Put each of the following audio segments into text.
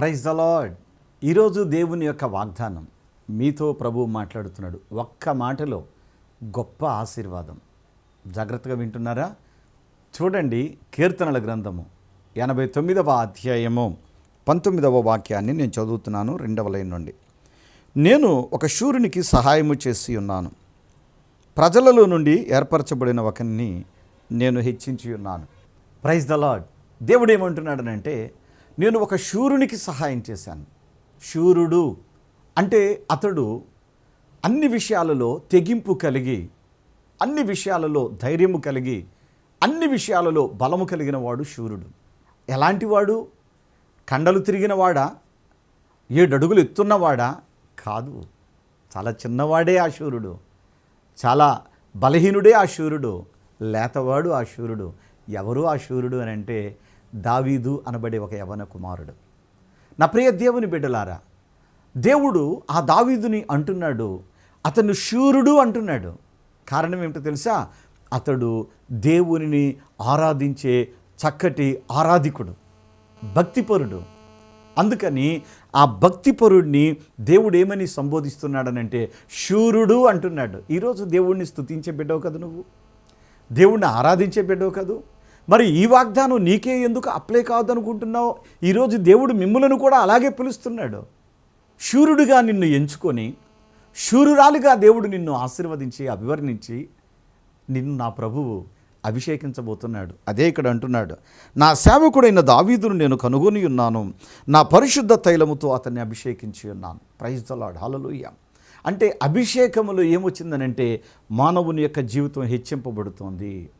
Praise the ఈరోజు దేవుని యొక్క వాగ్దానం. మీతో ప్రభు మాట్లాడుతున్నాడు. ఒక్క మాటలో గొప్ప ఆశీర్వాదం. జాగ్రత్తగా వింటున్నారా? చూడండి కీర్తనల గ్రంథము. ఎనభై తొమ్మిదవ అధ్యాయము. పంతొమ్మిదవ వాక్యాన్ని నేను చదువుతున్నాను రెండవ లైన్ నుండి. నేను ఒక శూరునికి సహాయము చేసి ఉన్నాను. ప్రజలలో నుండి ఏర్పరచబడిన ఒకరిని నేను హెచ్చించి ఉన్నాను. ప్రైజ్ ద లాడ్ దేవుడు ఏమంటున్నాడనంటే నేను ఒక శూరునికి సహాయం చేశాను. శూరుడు అంటే అతడు అన్ని విషయాలలో తెగింపు కలిగి అన్ని విషయాలలో ధైర్యము కలిగి అన్ని విషయాలలో బలము కలిగిన వాడు శూరుడు. ఎలాంటివాడు కండలు తిరిగినవాడా ఏడడుగులు ఎత్తున్నవాడా కాదు. చాలా చిన్నవాడే ఆ శూరుడు. చాలా బలహీనుడే ఆ శూరుడు. లేతవాడు ఆ శూరుడు. ఎవరు ఆ శూరుడు అని అంటే దావీదు అనబడే ఒక యవన కుమారుడు. నా ప్రియ దేవుని బిడ్డలారా దేవుడు ఆ దావీదుని అంటున్నాడు అతను శూరుడు అంటున్నాడు. కారణం ఏమిటో తెలుసా? అతడు దేవునిని ఆరాధించే చక్కటి ఆరాధికుడు భక్తిపరుడు. అందుకని ఆ భక్తిపరుడిని దేవుడు ఏమని సంబోధిస్తున్నాడనంటే శూరుడు అంటున్నాడు. ఈరోజు దేవుడిని స్తుతించే బిడ్డవు కదా నువ్వు? దేవుణ్ణి ఆరాధించే బిడ్డవు కదా? మరి ఈ వాగ్దానం నీకే ఎందుకు అప్లై కాదనుకుంటున్నావు? ఈరోజు దేవుడు మిమ్ములను కూడా అలాగే పిలుస్తున్నాడు. శూరుడుగా నిన్ను ఎంచుకొని శూరురాలుగా దేవుడు నిన్ను ఆశీర్వదించి అభివర్ణించి నిన్ను నా ప్రభువు అభిషేకించబోతున్నాడు. అదే ఇక్కడ అంటున్నాడు. నా సేవకుడైన దావీదును నేను కనుగొని ఉన్నాను. నా పరిశుద్ధ తైలముతో అతన్ని అభిషేకించి ఉన్నాను. ప్రైజ్ దలాడ్ అంటే అభిషేకములో ఏమొచ్చిందనంటే మానవుని యొక్క జీవితం హెచ్చింపబడుతోంది.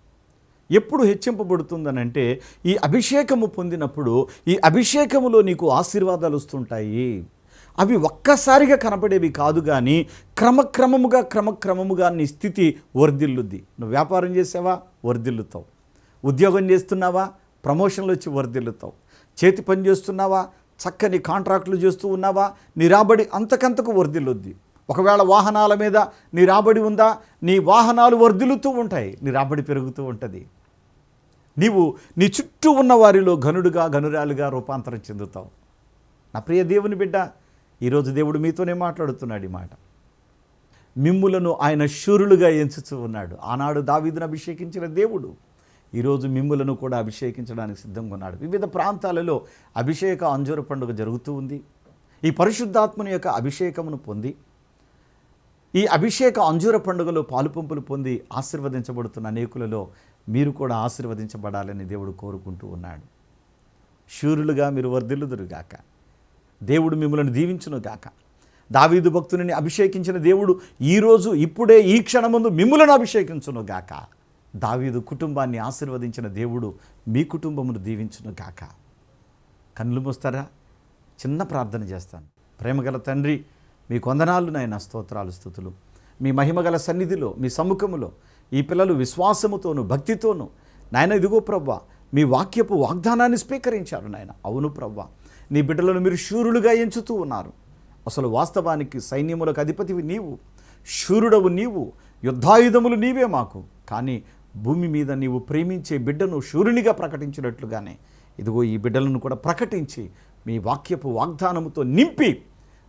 ఎప్పుడు హెచ్చింపబడుతుందనంటే ఈ అభిషేకము పొందినప్పుడు ఈ అభిషేకములో నీకు ఆశీర్వాదాలు వస్తుంటాయి. అవి ఒక్కసారిగా కనపడేవి కాదు కానీ క్రమక్రమముగా క్రమక్రమముగా నీ స్థితి వర్ధిల్లుద్ది. నువ్వు వ్యాపారం చేసావా? వర్ధిల్లుతావు. ఉద్యోగం చేస్తున్నావా? ప్రమోషన్లు వచ్చి వర్ధిల్లుతావు. చేతి పని చేస్తున్నావా? చక్కని కాంట్రాక్టులు చేస్తూ ఉన్నావా? నీ రాబడి అంతకంతకు వర్ధిల్లుద్ది. ఒకవేళ వాహనాల మీద నీ రాబడి ఉందా? నీ వాహనాలు వర్ధిల్లుతూ ఉంటాయి. నీ రాబడి పెరుగుతూ ఉంటుంది. నీవు నీ చుట్టూ ఉన్న వారిలో ఘనుడుగా ఘనురాలుగా రూపాంతరం చెందుతావు. నా ప్రియ దేవుని బిడ్డ ఈరోజు దేవుడు మీతోనే మాట్లాడుతున్నాడు ఈ మాట. మిమ్ములను ఆయన శూరులుగా ఎంచుతూ ఉన్నాడు. ఆనాడు దావీదును అభిషేకించిన దేవుడు ఈరోజు మిమ్ములను కూడా అభిషేకించడానికి సిద్ధంగా ఉన్నాడు. వివిధ ప్రాంతాలలో అభిషేక అంజూర పండుగ జరుగుతూ ఉంది. ఈ పరిశుద్ధాత్మని యొక్క అభిషేకమును పొంది ఈ అభిషేక అంజూర పండుగలో పాలుపంపులు పొంది ఆశీర్వదించబడుతున్న అనేకులలో మీరు కూడా ఆశీర్వదించబడాలని దేవుడు కోరుకుంటూ ఉన్నాడు. శూరులుగా మీరు వర్ధిల్లుదురుగాక దేవుడు మిమ్మల్ని దీవించునుగాక దావీదు భక్తుని అభిషేకించిన దేవుడు ఈరోజు ఇప్పుడే ఈ క్షణముందు మిమ్మలను అభిషేకించునుగాక దావీదు కుటుంబాన్ని ఆశీర్వదించిన దేవుడు మీ కుటుంబమును దీవించునుగాక కన్నులు మూస్తారా? చిన్న ప్రార్థన చేస్తాను. ప్రేమగల తండ్రి మీ కొందనాలు నాయన స్తోత్రాలు స్థుతులు. మీ మహిమగల సన్నిధిలో మీ సముఖములో ఈ పిల్లలు విశ్వాసముతోను భక్తితోను నాయన ఇదిగో ప్రవ్వ మీ వాక్యపు వాగ్దానాన్ని స్వీకరించారు నాయన. అవును ప్రవ్వ నీ బిడ్డలను మీరు శూరులుగా ఎంచుతూ ఉన్నారు. అసలు వాస్తవానికి సైన్యములకు అధిపతివి నీవు శూరుడవు నీవు యుద్ధాయుధములు నీవే మాకు. కానీ భూమి మీద నీవు ప్రేమించే బిడ్డను శూరునిగా ప్రకటించినట్లుగానే ఇదిగో ఈ బిడ్డలను కూడా ప్రకటించి మీ వాక్యపు వాగ్దానముతో నింపి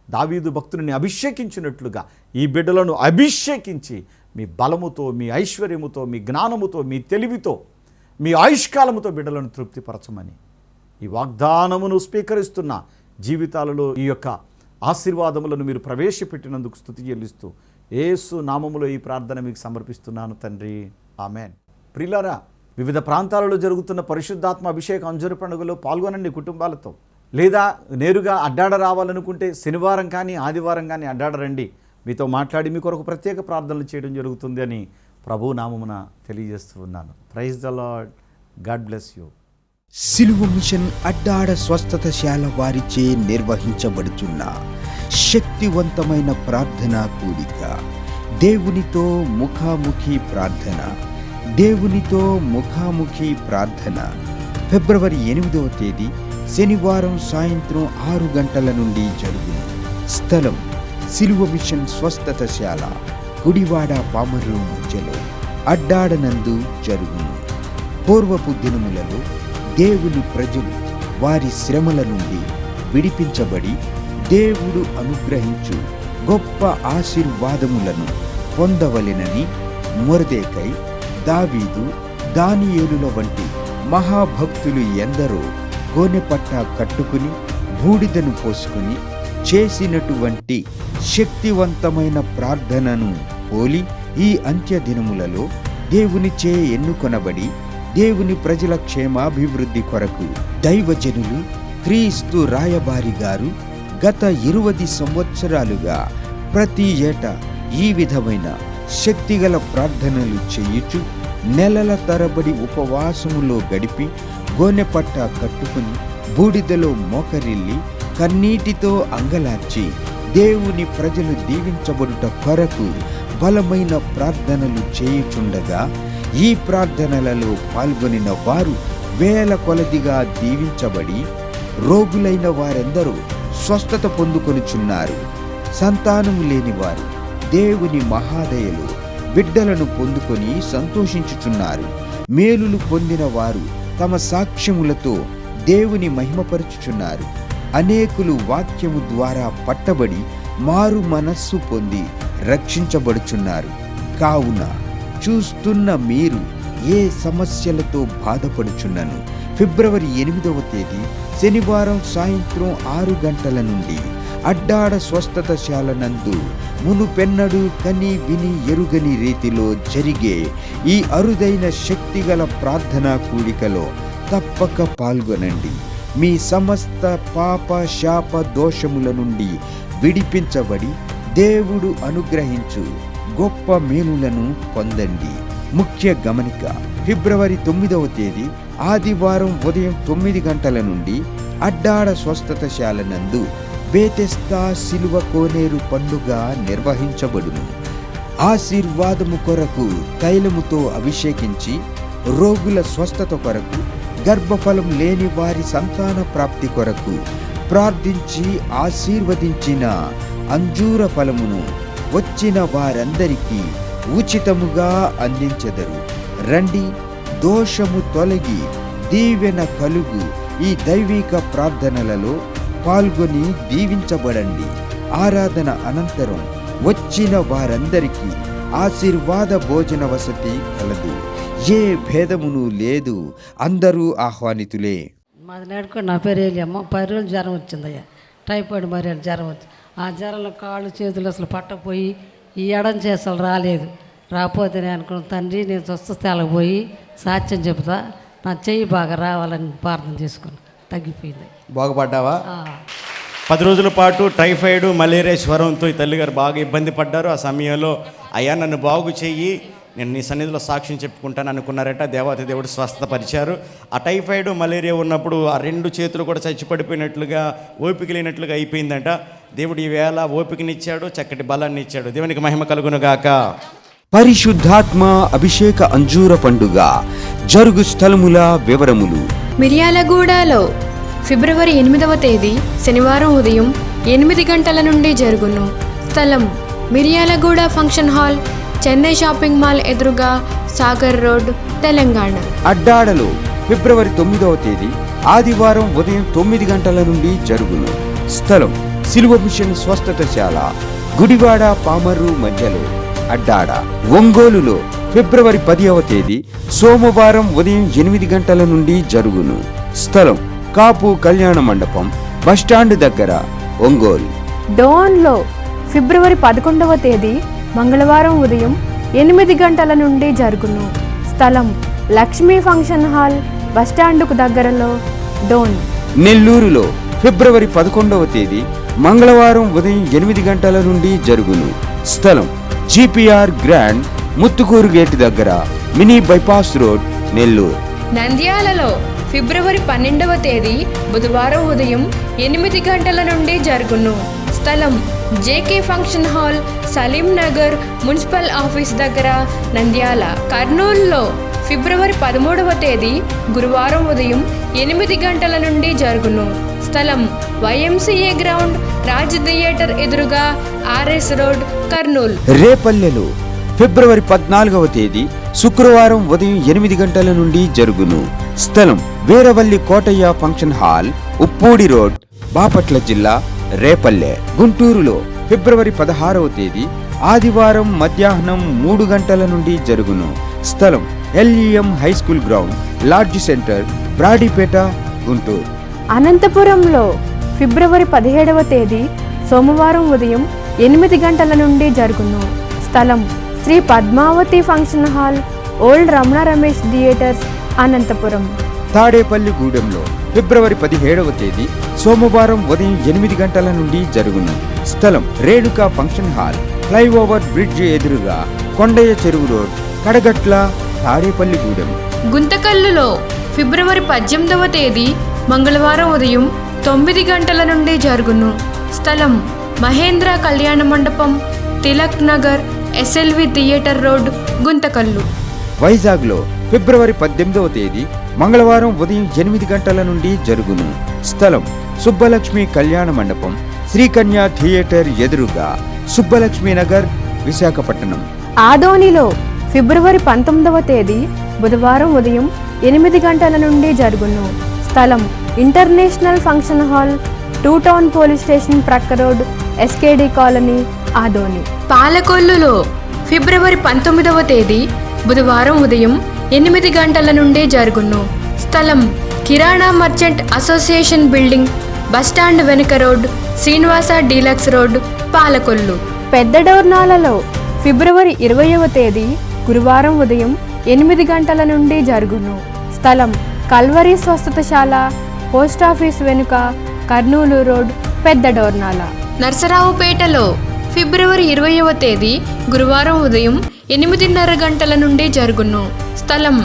దావీదు భక్తుని అభిషేకించినట్లుగా ఈ బిడ్డలను అభిషేకించి మీ బలముతో మీ ఐశ్వర్యముతో మీ జ్ఞానముతో మీ తెలివితో మీ ఆయుష్కాలముతో బిడ్డలను తృప్తిపరచమని ఈ వాగ్దానమును స్వీకరిస్తున్న జీవితాలలో ఈ యొక్క ఆశీర్వాదములను మీరు ప్రవేశపెట్టినందుకు స్థుతి చెల్లిస్తూ ఏసు నామములో ఈ ప్రార్థన మీకు సమర్పిస్తున్నాను తండ్రి. ఆమెన్. ప్రిలారా వివిధ ప్రాంతాలలో జరుగుతున్న పరిశుద్ధాత్మ అభిషేక అంజుర పండుగలో పాల్గొనండి కుటుంబాలతో. లేదా నేరుగా అడ్డాడ రావాలనుకుంటే శనివారం కానీ ఆదివారం కానీ అడ్డాడ రండి. మీతో మాట్లాడి మీ కొరకు ప్రత్యేక ప్రార్థనలు చేయడం జరుగుతుంది అని ప్రభు నామమున తెలియజేస్తూ ఉన్నాను. Praise the Lord God bless you సిలువ మిషన్ అడ్డాడ స్వస్థతశాల వారిచే నిర్వహించబడుచున్న శక్తివంతమైన ప్రార్థన కూడిక. దేవునితో ముఖాముఖి ప్రార్థన. దేవునితో ముఖాముఖి ప్రార్థన. ఫిబ్రవరి ఎనిమిదవ తేదీ శనివారం సాయంత్రం ఆరు గంటల నుండి జరుగును. స్థలం సిలువ మిషన్ స్వస్థతశాల గుడివాడ పామర్రు మధ్యలో అడ్డాడనందు జరుగును. పూర్వపు దినములలో దేవుని ప్రజలు వారి శ్రమల నుండి విడిపించబడి దేవుడు అనుగ్రహించు గొప్ప ఆశీర్వాదములను పొందవలెనని మొరదేకై దావీదు దానియేలుల వంటి మహాభక్తులు ఎందరో గోనెపట్ట కట్టుకుని బూడిదను పోసుకుని చేసినటువంటి శక్తివంతమైన ప్రార్థనను పోలి ఈ అంత్య దినములలో దేవునిచే ఎన్నుకొనబడి దేవుని ప్రజల క్షేమాభివృద్ధి కొరకు దైవజనులు క్రీస్తు రాయబారి గారు గత ఇరువది సంవత్సరాలుగా ప్రతి ఏటా ఈ విధమైన శక్తిగల ప్రార్థనలు చేయుచు నెలల తరబడి ఉపవాసములో గడిపి గోనెపట్ట కట్టుకుని బూడిదలో మోకరిల్లి కన్నీటితో అంగలార్చి దేవుని ప్రజలు దీవించబడుట కొరకు బలమైన ప్రార్థనలు చేయుచుండగా ఈ ప్రార్థనలలో పాల్గొనిన వారు వేల కొలదిగా దీవించబడి రోగులైన వారెందరూ స్వస్థత పొందుకొనుచున్నారు. సంతానం లేని వారు దేవుని మహాదయలు బిడ్డలను పొందుకొని సంతోషించుచున్నారు. మేలులు పొందిన వారు తమ సాక్ష్యములతో దేవుని మహిమపరుచుచున్నారు. అనేకులు వాక్యము ద్వారా పట్టబడి మారు మనస్సు పొంది రక్షించబడుచున్నారు. కావున చూస్తున్న మీరు ఏ సమస్యలతో బాధపడుచున్నను? ఫిబ్రవరి ఎనిమిదవ తేదీ శనివారం సాయంత్రం ఆరు గంటల నుండి అడ్డాడ స్వస్థతశాల నందు మునుపెన్నడు కని విని ఎరుగని రీతిలో జరిగే ఈ అరుదైన శక్తిగల ప్రార్థనా కూడికలో తప్పక పాల్గొనండి. మీ సమస్త పాప శాప దోషముల నుండి విడిపించబడి దేవుడు అనుగ్రహించు. గొప్ప మేలులను పొందండి. ముఖ్య గమనిక ఫిబ్రవరి తొమ్మిదవ తేదీ ఆదివారం ఉదయం తొమ్మిది గంటల నుండి అడ్డాడ స్వస్థతశాల నందు బేతెస్తా సిలువ కోనేరు పండుగ నిర్వహించబడును. ఆశీర్వాదము కొరకు తైలముతో అభిషేకించి రోగుల స్వస్థత కొరకు గర్భఫలం లేని వారి సంతాన ప్రాప్తి కొరకు ప్రార్థించి ఆశీర్వదించిన అంజూర ఫలమును వచ్చిన వారందరికీ ఉచితముగా అందించెదరు. రండి దోషము తొలగి దీవెన కలుగు ఈ దైవిక ప్రార్థనలలో పాల్గొని దీవించబడండి. ఆరాధన అనంతరం వచ్చిన వారందరికీ ఆశీర్వాద భోజన వసతి కలదు. ఏ భేదమును లేదు. అందరూ ఆహ్వానితులే. మాది నేడుకో నా పేరు ఏలియమ్మ. పది రోజులు జ్వరం వచ్చిందయ్యా. టైఫాయిడ్ మరి జ్వరం వచ్చి ఆ జ్వరంలో కాళ్ళు చేతులు అసలు పట్టపోయి ఈ ఎడం చేసలు రాలేదు. రాకపోతే నేను అనుకున్న తండ్రి నేను స్వస్థస్థాలకు పోయి సాక్ష్యం చెబుతా. నా చెయ్యి బాగా రావాలని ప్రార్థన చేసుకుని తగ్గిపోయింది. బాగుపడ్డావా? ఆ, పది రోజుల పాటు టైఫాయిడ్ మలేరియా జ్వరంతో ఈ తల్లిగారు బాగా ఇబ్బంది పడ్డారు. ఆ సమయంలో అయ్యా నన్ను బాగు చెయ్యి. నేను నీ సన్నిధిలో సాక్ష్యం చెప్పుకుంటాను అనుకున్నారట దేవాతి దేవుడు స్వస్థపరిచారు. ఆ టైఫాయిడ్ మలేరియా ఉన్నప్పుడు ఆ రెండు చేతులు కూడా చచ్చిపడిపోయినట్లుగా ఓపిక లేనట్లుగా అయిపోయిందంట. దేవుడు ఈ వేళ ఓపికనిచ్చాడు చక్కటి బలాన్ని ఇచ్చాడు దేవునికి మహిమ కలుగునుగాక పరిశుద్ధాత్మ అభిషేక అంజూర పండుగ జరుగు స్థలముల వివరములు. మిర్యాలగూడలో ఫిబ్రవరి ఎనిమిదవ తేదీ శనివారం ఉదయం ఎనిమిది గంటల నుండి జరుగును. స్థలం Miryalaguda function hall Chennai shopping mall ఎదురుగా సాగర్ రోడ్ తెలంగాణ. అడ్డాడలో ఫిబ్రవరి తొమ్మిదవ తేదీ ఆదివారం ఉదయం తొమ్మిది గంటల నుండి జరుగును. స్థలం సిలువ మిషన్ స్వస్థతశాల గుడివాడ పామర్రు మధ్యలో అడ్డాడ. ఒంగోలులో ఫిబ్రవరి పదివ తేదీ సోమవారం ఉదయం ఎనిమిది గంటల నుండి జరుగును. స్థలం కాపు కళ్యాణ మండపం బస్టాండ్ దగ్గర ఒంగోలు. డోన్లో ఫిబ్రవరి పదకొండవ తేదీ మంగళవారం ఉదయం ఎనిమిది గంటల నుండి జరుగును. స్థలం లక్ష్మీ ఫంక్షన్ హాల్ బస్టాండుకు దగ్గరలో డోన్. నెల్లూరులో ఫిబ్రవరి పదకొండవ తేదీ మంగళవారం ఉదయం ఎనిమిది గంటల నుండి జరుగును. స్థలం జిపిఆర్ గ్రాండ్ ముత్తుకూరు గేట్ దగ్గర మినీ బైపాస్ రోడ్ నెల్లూరు. నంద్యాలలో ఫిబ్రవరి పన్నెండవ తేదీ బుధవారం ఉదయం ఎనిమిది గంటల నుండి జరుగును. స్థలం JK function hall Salim Nagar municipal office దగ్గర నంద్యాల. కర్నూలులో ఫిబ్రవరి పదమూడవ తేదీ గురువారం ఉదయం ఎనిమిది గంటల నుండి జరుగును. స్థలం వైఎంసీఏ గ్రౌండ్ రాజ్ థియేటర్ ఎదురుగా ఆర్ఎస్ రోడ్ కర్నూలు. రేపల్లెలో ఫిబ్రవరి పద్నాలుగవ తేదీ శుక్రవారం ఉదయం ఎనిమిది గంటల నుండి జరుగును. స్థలం Veeravalli Kotaiah function hall Uppudi road Bapatla జిల్లా రేపల్లె గుంటూరులో ఫిబ్రవరి పదహారవ తేదీ ఆదివారం మధ్యాహ్నం మూడు గంటల నుండి జరుగును. స్థలం LEM high school ground lodge centre Brodipet Guntur. అనంతపురంలో ఫిబ్రవరి పదిహేడవ తేదీ సోమవారం ఉదయం ఎనిమిది గంటల నుండి జరుగును. స్థలం Shri Padmavathi function hall old Ramana Ramesh theatres Anantapur. Tadepalli గూడెంలో ఫిబ్రవరి పదిహేడవ తేదీ సోమవారం ఉదయం ఎనిమిది గంటల నుండి జరుగును. స్థలం Renuka function hall flyover bridge ఎదురుగా కొండయ్య చెరువు రోడ్ కడగట్ల తాడేపల్లి గూడెం గుంతకల్లులో ఫిబ్రవరి పద్దెనిమిదవ తేదీ మంగళవారం ఉదయం తొమ్మిది గంటల నుండి జరుగును. స్థలం మహేంద్ర కళ్యాణ మండపం Tilak Nagar SLV theatre road Guntakal. వైజాగ్లో ఫిబ్రవరి పద్దెనిమిదవ తేదీ మంగళవారం ఉదయం ఎనిమిది గంటల నుండి జరుగును. స్థలం సుబ్బలక్ష్మి కళ్యాణ మండపం శ్రీకన్య థియేటర్ ఎదురుగా సుబ్బలక్ష్మి నగర్ విశాఖపట్నం. ఆదోనిలో ఫిబ్రవరి పంతొమ్మిదవ తేదీ బుధవారం ఉదయం ఎనిమిది గంటల నుండి జరుగును. స్థలం international function hall two town police station ప్రక్క రోడ్ ఎస్కేడి కాలనీ ఆదోని. పాలకొల్లులో ఫిబ్రవరి పంతొమ్మిదవ తేదీ బుధవారం ఉదయం ఎనిమిది గంటల నుండి జరుగును. స్థలం కిరాణా merchant association building bus stand వెనుక road Srinivasa deluxe road Palakollu. పెద్ద డోర్నాలలో ఫిబ్రవరి ఇరవైవ తేదీ గురువారం ఉదయం ఎనిమిది గంటల నుండి జరుగును. స్థలం కల్వరి స్వస్థతశాల పోస్టాఫీస్ వెనుక కర్నూలు రోడ్ పెద్ద డోర్నాల. నర్సరావుపేటలో ఫిబ్రవరి ఇరవైవ తేదీ గురువారం ఉదయం ఎనిమిదిన్నర గంటల నుండి జరుగును. స్థలం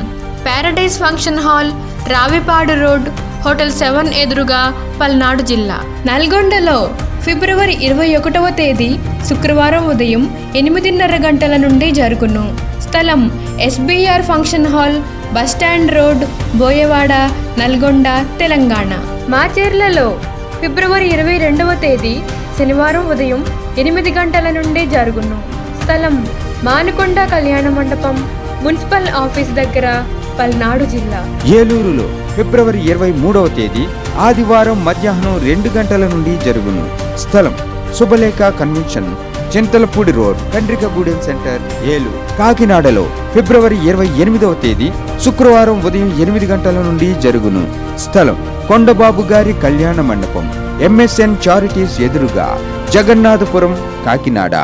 paradise function hall Ravipadu road hotel seven ఎదురుగా పల్నాడు జిల్లా. నల్గొండలో ఫిబ్రవరి ఇరవై ఒకటవ తేదీ శుక్రవారం ఉదయం ఎనిమిదిన్నర గంటల నుండి జరుగును. స్థలం SBR function hall bus stand road Boyawada Nalgonda Telangana. మాచేర్లలో ఫిబ్రవరి ఇరవై రెండవ తేదీ శనివారం ఉదయం ఎనిమిది గంటల నుండి జరుగును. స్థలం మానుకొండ కళ్యాణ మండపం మున్సిపల్ ఆఫీస్ దగ్గర పల్నాడు జిల్లా. ఏలూరులో ఫిబ్రవరి ఇరవై మూడవ తేదీ ఆదివారం మధ్యాహ్నం రెండు గంటల నుండి జరుగును. స్థలం Subhalekha convention Chintalapudi road Kandrikagudem centre Eluru. కాకినాడలో ఫిబ్రవరి ఇరవై ఎనిమిదవ తేదీ శుక్రవారం ఉదయం ఎనిమిది గంటల నుండి జరుగును. స్థలం కొండబాబు గారి కళ్యాణ మండపం ఎంఎస్ఎన్ చారిటీస్ ఎదురుగా జగన్నాథపురం కాకినాడ.